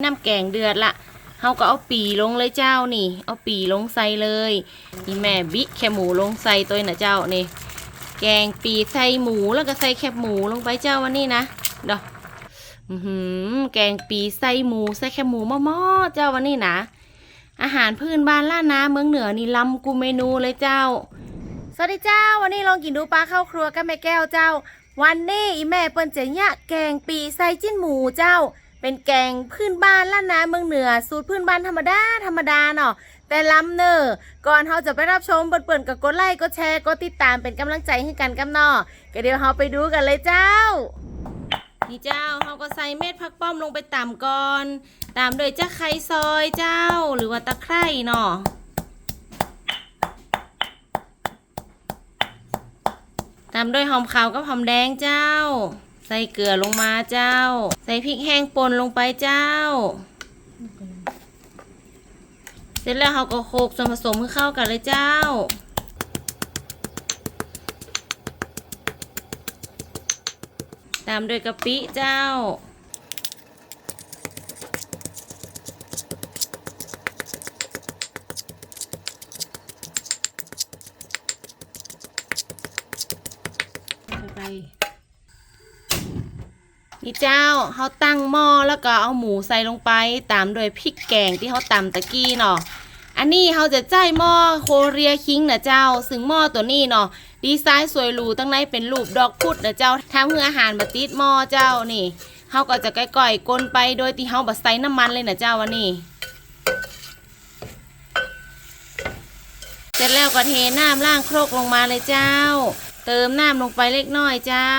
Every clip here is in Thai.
น้ำแกงเดือดละเฮาก็เอาปีลงเลยเจ้านี่ เอาปีลงใส่เลยนี่แม่บิแคบหมูลงใส่ตัวน่ะเจ้านี่ แกงปีใส่หมูแล้วก็ใส่แคบหมูลงไปเจ้าวันนี้นะเดอกอือหือแกงปีใส่หมูใส่แคบหมูหม้อๆเจ้าวันนี้นะ อาหารพื้นบ้านล่านนาเมืองเหนือนี่ลำกูเมนูเลยเจ้า สวัสดีเจ้า วันนี้ลองกินดูปลาเข้าครัวกับแม่แก้วเจ้า วันนี้อีแม่เปิ้นเนี่ยแกงปีใส่จิ้นหมูเจ้า เป็นแกงพื้นบ้านล้านนาเมืองเหนือ สูตรพื้นบ้านธรรมดาธรรมดาเนาะแต่ล้ำเนอก่อนเราจะไปรับชมเปิ่นๆกับกดไลค์กดแชร์กดติดตามเป็นกำลังใจให้กันกับนาะก็เดี๋ยวเราไปดูกันเลยเจ้า นี่เจ้าเราก็ใส่เม็ดผักป้อมลงไปตำก่อนตามด้วยจ้าไข่ซอยเจ้า หรือว่าตะไคร่เนาะตามด้วยหอมขาวกับหอมแดงเจ้า ใส่เกลือลงมาเจ้า ใส่พริกแห้งป่นลงไปเจ้า เสร็จแล้วเราก็โขลกส่วนผสมให้เข้ากันเลยเจ้าตามด้วยกะปิเจ้า ไป นี่เจ้าเขาตั้งหม้อแล้วก็เอาหมูใส่ลงไปตามด้วยพริกแกงที่เขาตำตะกี้เนาะอันนี้เขาจะใจหม้อโคเรียคิงนะเจ้า ซึ่งหม้อตัวนี้เนาะดีไซน์สวยหรูตั้งในเป็นรูปดอกพุดนะเจ้าทำเพื่ออาหารมาติดหม้อเจ้านี่เขาก็จะก่อยๆกลนไปโดยที่เขาบัใส่น้ำมันเลยนะเจ้าวันนี้เสร็จแล้วก็เทน้ำล่างโครกลงมาเลยเจ้า เติมน้ำลงไปเล็กน้อยเจ้า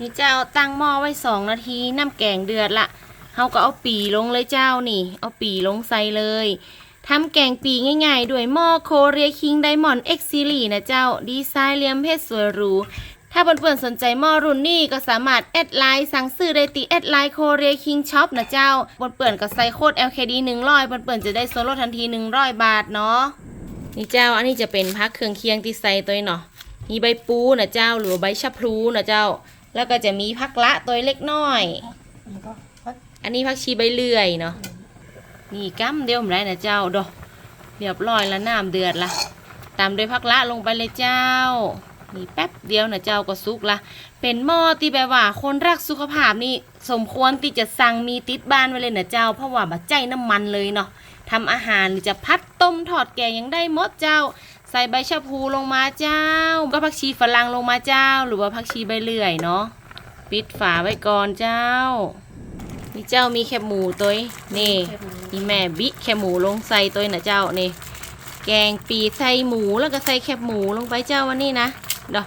นี่เจ้าตั้งหม้อไว้สองนาทีน้ำแกงเดือดละเขาก็เอาปีลงเลยเจ้านี่ เอาปีลงใส่เลยทำแกงปีง่ายๆ ด้วยหม้อโคเรียคิงไดมอนด์เอ็กซิลีนะเจ้า ดีไซน์เหลี่ยมเพชรสวยหรู ถ้าเพื่อนๆสนใจหม้อรุ่นนี้ก็สามารถแอดไลน์สั่งซื้อได้ติแอดไลน์โคเรียคิงช็อปนะเจ้าเพื่อนๆก็ใส่โค้ด LKD 100เพื่อนๆจะได้ส่วนลดทันที 100 บาทเนาะนี่เจ้าอันนี้จะเป็นพักเครื่องเคียงที่ใส่ตัวเนาะมีใบปูนะเจ้าหรือใบชะพลูนะเจ้า แล้วก็จะมีพักละตัวเล็กน้อยแล้วก็พักอันนี้พักชีใบเลื่อยเนาะ นี่กั้มเดียวผมได้นะเจ้าดอกเรียบร้อยแล้วน้ำเดือดละตามด้วยพักละลงไปเลยเจ้า นี่แป๊บเดียวนะเจ้าก็สุกละ เป็นหม้อที่แบบว่า คนรักสุขภาพนี่สมควรที่จะสั่งมีติดบ้านไว้เลยนะเจ้า เพราะว่าบัใจน้ำมันเลยเนาะทำอาหารหรือจะพัดต้มทอดแกงยังได้หมดเจ้า ใส่ใบชะพูลงมาเจ้า ก็ผักชีฝรั่งลงมาเจ้า หรือว่าผักชีใบเลื่อยเนาะปิดฝาไว้ก่อนเจ้านี่เจ้ามีแคบหมูตัวนี้นี่แค่ดูนี่แม่บิแคบหมูลงใส่ตัวนะเจ้านี่แกงปีใส่หมูแล้วก็ใส่แคบหมูลงไปเจ้าวันนี้นะเดอ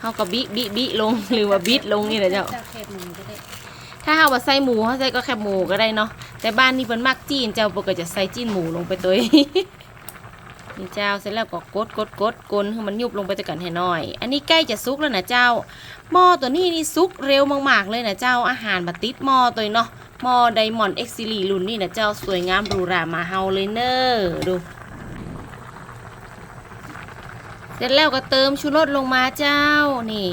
เขาก็บิบิบิลงหรือว่าบิดลงนี่นะเจ้าถ้าเอาว่าใส่หมูเขาใส่ก็แคบหมูก็ได้เนาะแต่บ้านนี้เป็นมักจีนเจ้าปกติจะใส่จีนหมูลงไปตัว นี่เจ้าเสร็จแล้วก็กดกดกดกลให้มันยุบลงไปตะกันให้หน่อย อันนี้ใกล้จะสุกแล้วนะเจ้าหม้อตัวนี้นี่สุกเร็วมากๆเลยนะเจ้าอาหารมาติดหม้อตัวเนาะหม้อไดมอนด์เอ็กซิลีรุ่นนี่นะเจ้าสวยงามหรูหรามาเฮาเลยเนอดูเสร็จแล้วก็เติมชูรสลงมาเจ้านี่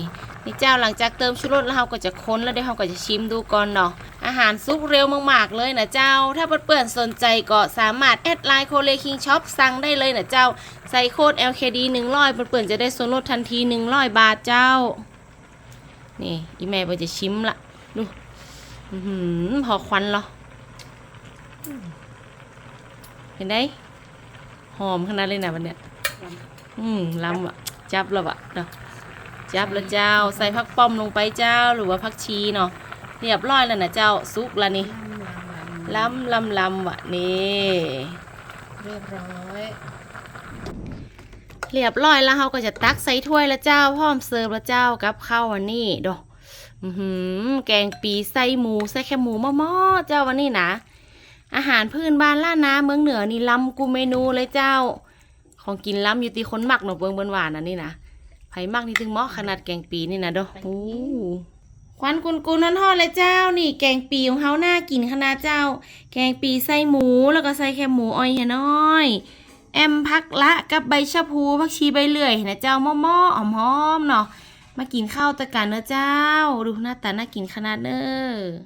นี่เจ้าหลังจากเติมชูรสแล้วเราก็จะค้นแล้วเดี๋ยวเราก็จะชิมดูก่อนเนาะ อาหารซุกเร็วมากๆเลยนะเจ้า ถ้าเพื่อนๆสนใจก็สามารถแอดไลน์โคเลคิงช็อปสั่งได้เลยนะเจ้า ใส่โค้ด LKD 100เพื่อนๆจะได้ส่วนลดทันที 100 บาทเจ้า นี่อีแม่เพิ่นจะชิมละดูหือพอควันเหรอเห็นได้หอมขนาดเลยนะวันเนี้ยอืมล้ำอะ จับแล้วอะเนาะจับแล้วเจ้า ใส่ผักป้อมลงไปเจ้าหรือว่าผักชีเนาะ เรียบร้อยแล้วนะเจ้าซุกแล้วนี่ล้ำล้ำล้ำล้ำวะนี่เรียบร้อยเรียบร้อยแล้วเราก็จะตักใส่ถ้วยแล้วเจ้าพร้อมเสิร์ฟแล้วเจ้ากับข้าววันนี้ดอกอือหือแกงปีใส่หมูใส่แค่หมูมอๆเจ้าวันนี้นะอาหารพื้นบ้านล่านนาเมืองเหนือนี่ล้ำกูเมนูเลยเจ้า ของกินล้ำอยู่ตีคนมักเนาะเบิงเบินหวานนะนี่นะไผมักนี่ถึงเหมาะขนาดแกงปีนี่นะด้อโอ้ ควันกุนกุนนอนทอดเลยเจ้า นี่แกงปีของเฮาน่ากินขนาดเจ้า แกงปีใส่หมูแล้วก็ใส่แค่หมูอ้อยแค่น้อย แอมพักละกับใบชะพูผักชีใบเลื่อยนะเจ้าหม้อๆหอมๆเนาะมากินข้าวตะกันเนอะเจ้า ดูหน้าตาน่ากินขนาดเนอะ